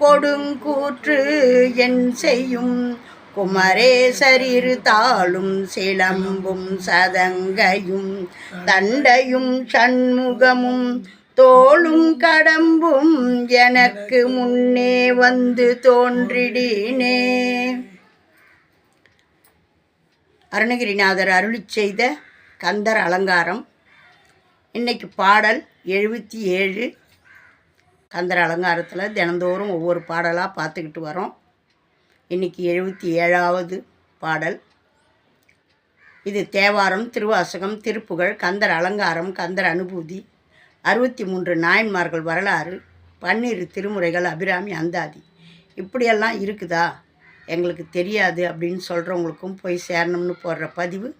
கொடுங்கூற்று என் செய்யும். குமரேசரிரு தாளும் சிலம்பும் சதங்கையும். தண்டையும் சண்முகமும் தோளும் கடம்பும் எனக்கு முன்னே வந்து தோன்றிடினே. அருணகிரிநாதர் அருளி செய்த கந்தர் அலங்காரம். இன்னைக்கு பாடல் எழுபத்தி ஏழு. கந்தர் அலங்காரத்தில் தினந்தோறும் ஒவ்வொரு பாடலாக பார்த்துக்கிட்டு வரோம். இன்றைக்கி எழுபத்தி ஏழாவது பாடல். இது தேவாரம் திருவாசகம் திருப்புகழ் கந்தர் அலங்காரம் கந்தர் அனுபூதி அறுபத்தி மூன்று நாயன்மார்கள் வரலாறு பன்னிரு திருமுறைகள் அபிராமி அந்தாதி. இப்படியெல்லாம் இருக்குதா? எங்களுக்கு தெரியாது அப்படின்னு சொல்கிறவங்களுக்கும் போய் சேரணும்னு போடுற பதிவு.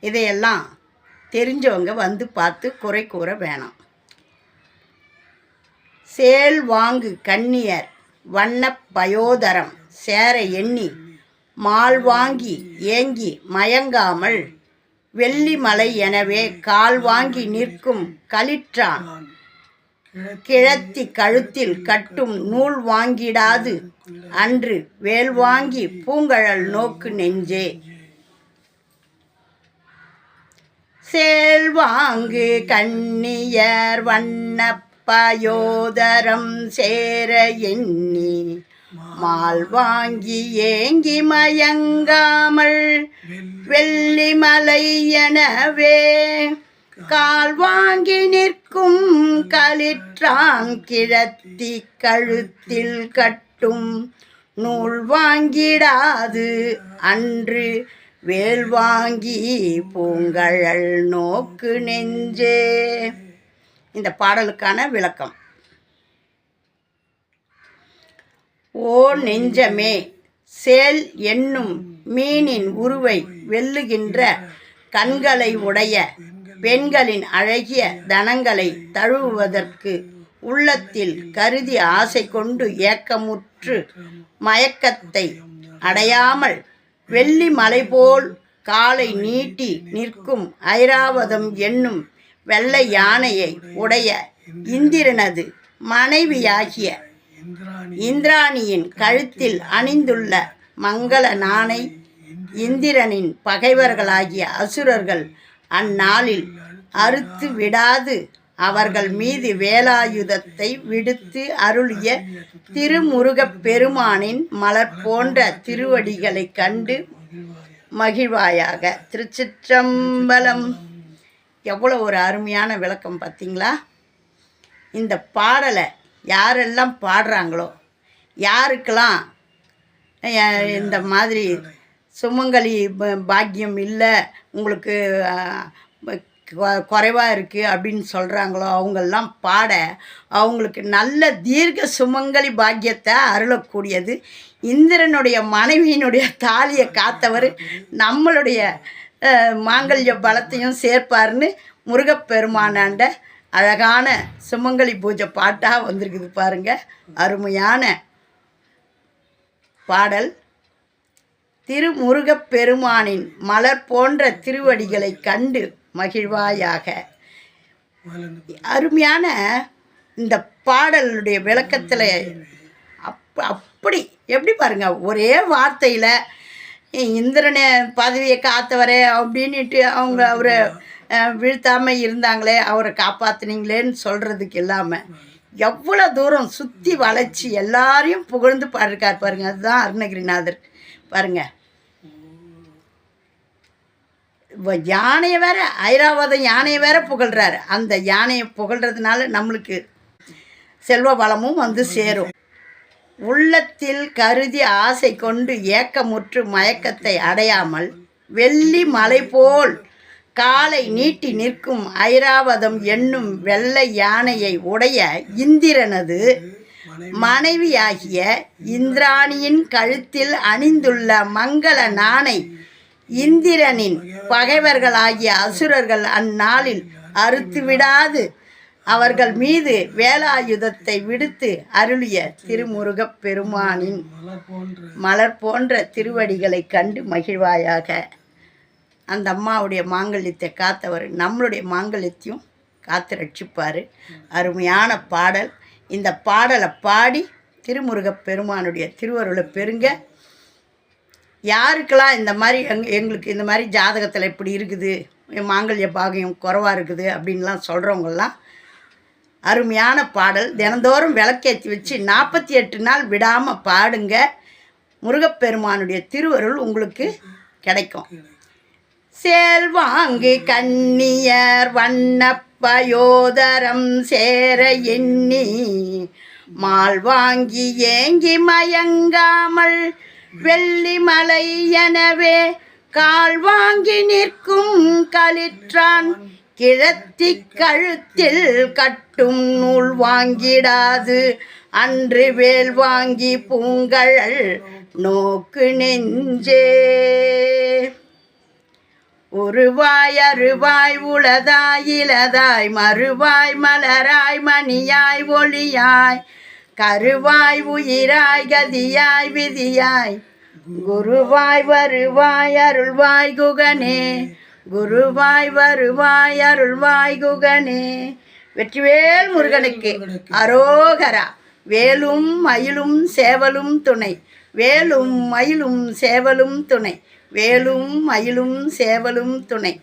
இதையெல்லாம் தெரிஞ்சவங்க வந்து பார்த்து குறை கூற வேணாம். சேல்வாங்கு கண்ணியர் வண்ணப் பயோதரம் சேர எண்ணி மால் வாங்கி ஏங்கி மயங்காமல் வெள்ளிமலை எனவே கால் வாங்கி நிற்கும் களிற்றான். கிழத்தி கழுத்தில் கட்டும் நூல் வாங்கிடாது அன்று வேல் வாங்கி பூங்கழல் நோக்கு நெஞ்சே. சேல்வாங்கு கண்ணியர் பயோதரம் சேர எண்ணி மால் வாங்கி ஏங்கி மயங்காமல் வெள்ளிமலை எனவே கால் வாங்கி நிற்கும் களிற்றான் கிழத்தி கழுத்தில் கட்டும் நூல் வாங்கிடாது அன்று வேல் வாங்கி பூங்கழல் நோக்கு நெஞ்சே. இந்த பாடலுக்கான விளக்கம். ஓ நெஞ்சமே சேல் என்னும் மீனின் உருவை வெல்லுகின்ற கண்களை உடைய பெண்களின் அழகிய தனங்களை தழுவுவதற்கு உள்ளத்தில் கருதி ஆசை கொண்டு ஏக்கமுற்று மயக்கத்தை அடையாமல் வெள்ளி மலை போல் காலை நீட்டி நிற்கும் ஐராவதம் என்னும் வெள்ளை யானையை உடைய இந்திரனது மனைவியாகிய இந்திராணியின் கழுத்தில் அணிந்துள்ள மங்கள நாணை இந்திரனின் பகைவர்களாகிய அசுரர்கள் அந்நாளில் அறுத்து விடாது அவர்கள் மீது வேலாயுதத்தை விடுத்து அருளிய திருமுருகப் பெருமானின் மலர் போன்ற திருவடிகளைக் கண்டு மகிழ்வாயாக. திருச்சிற்றம்பலம். எவ்வளோ ஒரு அருமையான விளக்கம் பார்த்தீங்களா? இந்த பாடலை யாரெல்லாம் பாடுறாங்களோ யாருக்கெல்லாம் இந்த மாதிரி சுமங்கலி ப- பாக்கியம் இல்லை உங்களுக்கு குறைவாக இருக்குது அப்படின்னு சொல்கிறாங்களோ அவங்கெல்லாம் பாட அவங்களுக்கு நல்ல தீர்க்க சுமங்கலி பாக்கியத்தை அருளக்கூடியது. இந்திரனுடைய மனைவியினுடைய தாலியை காத்தவர் நம்மளுடைய மாங்கல்ய பலத்தையும் சேர்ப்பார்னு முருகப்பெருமானாண்ட அழகான சுமங்கலி பூஜை பாட்டாக வந்திருக்குது பாருங்க. அருமையான பாடல். திருமுருகப்பெருமானின் மலர் போன்ற திருவடிகளை கண்டு மகிழ்வாயாக. அருமையான இந்த பாடலுடைய விளக்கத்தில் அப் அப்படி எப்படி பாருங்க ஒரே வார்த்தையில் இந்திரனை பதவியை காத்தவரே அப்படின்னுட்டு அவங்க அவரை வீழ்த்தாமல் இருந்தாங்களே அவரை காப்பாத்துனீங்களேன்னு சொல்கிறதுக்கு இல்லாமல் எவ்வளோ தூரம் சுற்றி வளைச்சி எல்லாரையும் புகழ்ந்து பாடிருக்கார் பாருங்க. அதுதான் அருணகிரிநாதர். பாருங்க. யானையை வேற ஐராவதம் யானையை வேற புகழ்றாரு. அந்த யானையை புகழ்றதுனால நம்மளுக்கு செல்வ வளமும் வந்து சேரும். உள்ளத்தில் கருதி ஆசை கொண்டு ஏக்கமுற்று மயக்கத்தை அடையாமல் வெள்ளி மலை போல் காலை நீட்டி நிற்கும் ஐராவதம் என்னும் வெள்ளை யானையை உடைய இந்திரனது மனைவியாகிய இந்திராணியின் கழுத்தில் அணிந்துள்ள மங்கள நாணை இந்திரனின் பகைவர்களாகிய அசுரர்கள் அந்நாளில் அறுத்துவிடாது அவர்கள் மீது வேலாயுதத்தை விடுத்து அருளிய திருமுருகப் பெருமானின் மலர் போன்ற திருவடிகளை கண்டு மகிழ்வாயாக. அந்த அம்மாவுடைய மாங்கல்யத்தை காத்தவர் நம்மளுடைய மாங்கல்யத்தையும் காத்து ரட்சிப்பார். அருமையான பாடல். இந்த பாடலை பாடி திருமுருகப் பெருமானுடைய திருவருளை பெருங்க யாருக்கெல்லாம் இந்த மாதிரி எங் எங்களுக்கு இந்த மாதிரி ஜாதகத்தில் இப்படி இருக்குது மாங்கல்ய பாகியம் குறைவாக இருக்குது அப்படின்லாம் சொல்கிறவங்கெல்லாம் அருமையான பாடல். தினந்தோறும் விளக்கேற்றி வச்சு நாற்பத்தி எட்டு நாள் விடாமல் பாடுங்க. முருகப்பெருமானுடைய திருவருள் உங்களுக்கு கிடைக்கும். செல்வாங்கு கண்ணியர் வண்ணப்பயோதரம் சேர எண்ணி மால் வாங்கி ஏங்கி மயங்காமல் வெள்ளிமலை எனவே கால் வாங்கி நிற்கும் களிற்றான். கிழத்தி கழுத்தில் கட்டும் நூல் வாங்கிடாது. அன்று வேல் வாங்கி பூங்கழல் நோக்கு நெஞ்சே. ஒருவாய் அருவாய் உளதாய் இலதாய் மறுவாய் மலராய் மணியாய் ஒளியாய். கருவாய் உயிராய் கதியாய் விதியாய். குருவாய் வருவாய் அருள்வாய் குகனே. குருவாய் வருவாய் அருள்வாய் குகனே. வெற்றிவேல் முருகனுக்கு அரோகரா. வேலும் மயிலும் சேவலும் துணை. வேலும் மயிலும் சேவலும் துணை. வேலும் மயிலும் சேவலும் துணை.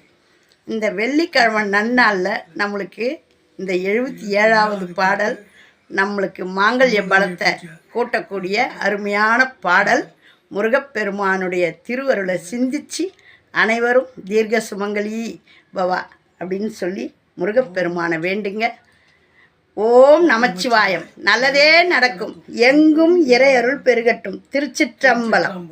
இந்த வெள்ளிக்கிழமை நன்னாளில் நம்மளுக்கு இந்த எழுபத்தி ஏழாவது பாடல் நம்மளுக்கு மாங்கல்ய பலத்தை. கூட்டக்கூடிய அருமையான பாடல் முருகப்பெருமானுடைய திருவருளை சிந்திச்சு அனைவரும் தீர்க்க சுமங்கலி பவா அப்படின்னு சொல்லி முருகப்பெருமானை வேண்டுங்க. ஓம் நமச்சிவாயம். நல்லதே நடக்கும். எங்கும் இறையருள் பெருகட்டும். திருச்சிற்றம்பலம்.